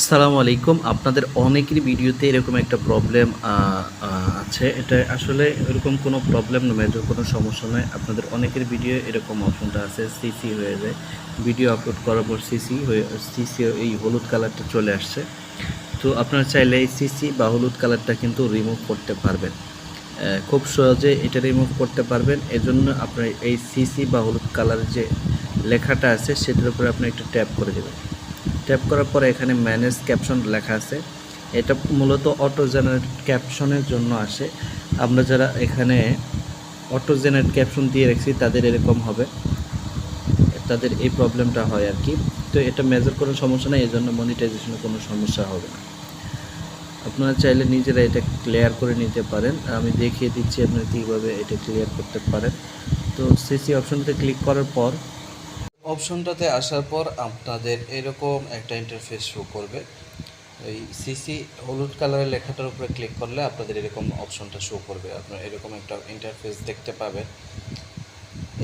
আসসালামু আলাইকুম। আপনাদের অনেকেরই ভিডিওতে এরকম একটা প্রবলেম আছে। এটা আসলে এরকম কোনো প্রবলেম না মেজর কোনো সমস্যা নয়। আপনাদের অনেকের ভিডিও এরকম অপশনটা আছে সিসি হয়ে যায়। ভিডিও আপলোড করার পর সিসি হয়ে সিসি এই হলুদ কালারটা চলে আসছে। তো আপনারা চাইলে এই সিসি বা হলুদ কালারটা কিন্তু রিমুভ করতে পারবেন। খুব সহজে এটা রিমুভ করতে পারবেন। এজন্য আপনার এই সিসি বা হলুদ কালারের যে লেখাটা আছে, সেটার উপরে আপনি একটু ট্যাপ করে দেবেন। ট্যাপ করার পরে এখানে ম্যানেজ ক্যাপশন লেখা আছে। এটা মূলত অটো জেনারেট ক্যাপশনের জন্য আসে। আমরা যারা এখানে অটো জেনারেট ক্যাপশন দিয়ে রাখছি, তাদের এরকম হবে। তাদের এই প্রবলেমটা হয় আর কি। তো এটা মেজার কোনো সমস্যা নেই এই জন্য মনিটাইজেশনের কোনো সমস্যা হবে না। আপনারা চাইলে নিজেরা এটা ক্লিয়ার করে নিতে পারেন। আমি দেখিয়ে দিচ্ছি আপনারা কীভাবে এটা ক্লিয়ার করতে পারেন। তো সিসি অপশনতে ক্লিক করার পর অপশনটাতে আসার পর আপনাদের এরকম একটা ইন্টারফেস শো করবে। এই সিসি হলুদ কালারের লেখাটার উপরে ক্লিক করলে আপনাদের এরকম অপশনটা শো করবে। আপনারা এরকম একটা ইন্টারফেস দেখতে পাবেন।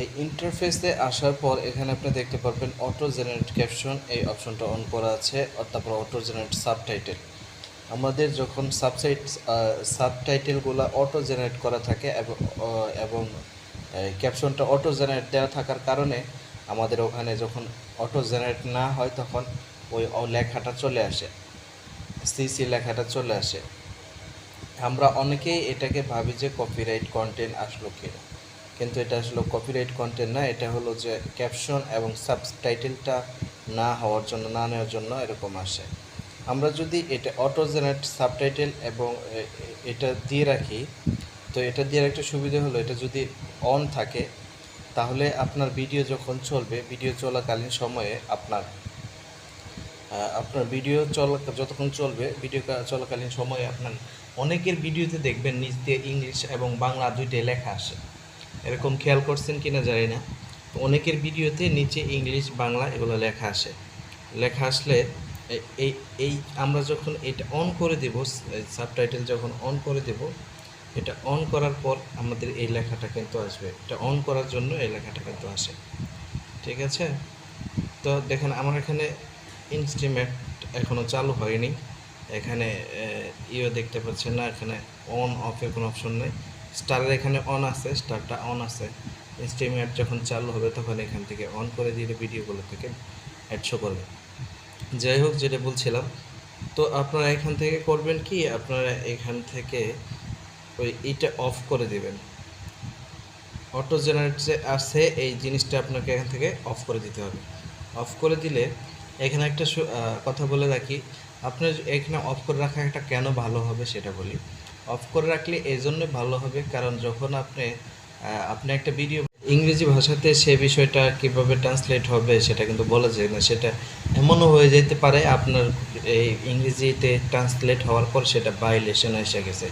এই ইন্টারফেসে আসার পর এখানে আপনি দেখতে পারবেন অটো জেনারেট ক্যাপশন এই অপশনটা অন করা আছে তারপর অটো জেনারেট সাবটাইটেল আমাদের যখন সাবসাইট সাবটাইটেলগুলো অটো জেনারেট করা থাকে এবং ক্যাপশনটা অটো জেনারেট দেওয়া থাকার কারণে আমাদের ওখানে যখন অটো জেনারেট না হয় তখন ওই লেখাটা চলে আসে সিসি লেখাটা চলে আসে। আমরা অনেকেই এটাকে ভাবি যে কপিরাইট কন্টেন্ট আসলো কিনা কিন্তু এটা আসলে কপিরাইট কন্টেন্ট না, এটা হলো যে ক্যাপশন এবং সাবটাইটেলটা না হওয়ার জন্য, না নেওয়ার জন্য এরকম আসে। আমরা যদি এটা অটো জেনারেট সাবটাইটেল এবং এটা দিয়ে রাখি, তো এটা দিয়ে একটা সুবিধা হলো, এটা যদি অন থাকে তাহলে আপনার ভিডিও যখন চলবে, ভিডিও চলাকালীন সময়ে আপনার আপনার ভিডিও চলা, যতক্ষণ চলবে, ভিডিও চলাকালীন সময়ে আপনার অনেকের ভিডিওতে দেখবেন নিজ দিয়ে ইংলিশ এবং বাংলা দুইটাই লেখা আসে। এরকম খেয়াল করছেন কিনা জানি না। অনেকের ভিডিওতে নিচে ইংলিশ, বাংলা এগুলো লেখা আসে। লেখা আসলে এই এই আমরা যখন এটা অন করে দেব সাবটাইটেল যখন অন করে দেব এটা অন করার পর আমাদের এই লেখাটা কিন্তু আসবে। এটা অন করার জন্য এই লেখাটা কিন্তু আসে। ঠিক আছে? তো দেখেন, আমার এখানে ইনস্ট্রিমেট এখনও চালু হয়নি। এখানে ইয়ে দেখতে পাচ্ছেন না, এখানে অন অফের কোনো অপশন নেই। স্টারের এখানে অন আছে স্টারটা অন আছে। ইনস্ট্রিমেট যখন চালু হবে তখন এখান থেকে অন করে দিলে ভিডিওগুলো থেকে অ্যাড শো করবে। যাই হোক, যেটা বলছিলাম, তো আপনারা এখান থেকে করবেন কি? আপনারা এখান থেকে ওই এইটা অফ করে দিবেন। অটো জেনারেট যে আছে, এই জিনিসটা আপনাকে এখান থেকে অফ করে দিতে হবে। অফ করে দিলে এখানে একটা কথা বলে রাখি। আপনার এখানে অফ করে রাখা একটা কেন ভালো হবে সেটা বলি। অফ করে রাখলে এই জন্য ভালো হবে কারণ যখন আপনি আপনি একটা ভিডিও ইংরেজি ভাষাতে সে বিষয়টা কীভাবে ট্রান্সলেট হবে সেটা কিন্তু বলা যায় না। সেটা এমনও হয়ে যেতে পারে আপনার এই ইংরেজিতে ট্রান্সলেট হওয়ার পর সেটা বাইলেশন এসে গেছে।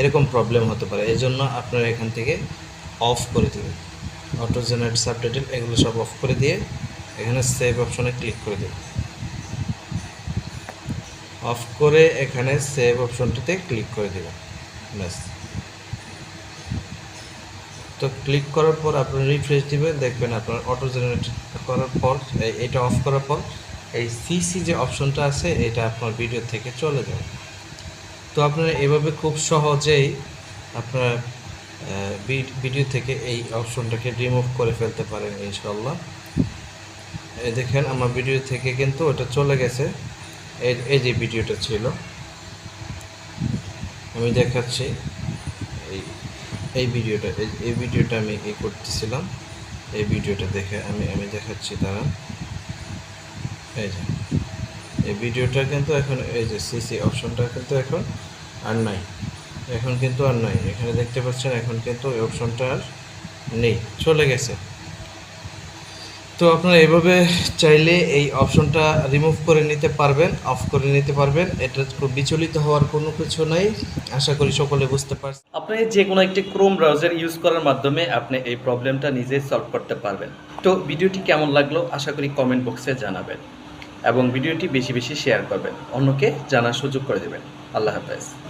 এরকম প্রবলেম হতে পারে। এই জন্য আপনারা এখান থেকে অফ করে দেবেন। অটো জেনারেট সাবটাইটেল এগুলো সব অফ করে দিয়ে এখানে সেভ অপশনে ক্লিক করে দেবেন। অফ করে এখানে সেভ অপশনটিতে ক্লিক করে দেবেন। ব্যাস। তো ক্লিক করার পর আপনি রিফ্রেশ দিবেন, দেখবেন আপনার অটো জেনারেট করার পর এটা অফ করার পর এই সিসি যে অপশনটা আছে, এটা আপনার ভিডিও থেকে চলে যাবে। তো আপনারা এভাবে খুব সহজেই আপনার ভিডিও থেকে এই অপশনটাকে রিমুভ করে ফেলতে পারেন ইনশাল্লাহ এই দেখেন, আমার ভিডিও থেকে কিন্তু ওটা চলে গেছে। এই যে ভিডিওটা ছিল, আমি দেখাচ্ছি। এই এই ভিডিওটা, এই- ভিডিওটা আমি এই করতেছিলাম। এই ভিডিওটা দেখে আমি আমি দেখাচ্ছি তারা এই যে। এই ভিডিওটা কিন্তু এখন, এই যে সিসি অপশনটা কিন্তু এখন আর নাই। এখন কিন্তু আর নাই। এখানে দেখতে পাচ্ছেন এখন কিন্তু এই অপশনটা আর নেই, চলে গেছে। তো আপনারা এভাবে চাইলে এই অপশনটা রিমুভ করে নিতে পারবেন অফ করে নিতে পারবেন। এটা বিচলিত হওয়ার কোনো কিছু নাই। আশা করি সকলে বুঝতে পারছেন আপনি যে কোনো একটি ক্রোম ব্রাউজার ইউজ করার মাধ্যমে আপনি এই প্রবলেমটা নিজেই সলভ করতে পারবেন। তো ভিডিওটি কেমন লাগল আশা করি কমেন্ট বক্সে জানাবেন। এবং ভিডিওটি বেশি বেশি শেয়ার করবেন। অন্যকে জানার সুযোগ করে দেবেন। আল্লাহ হাফেজ।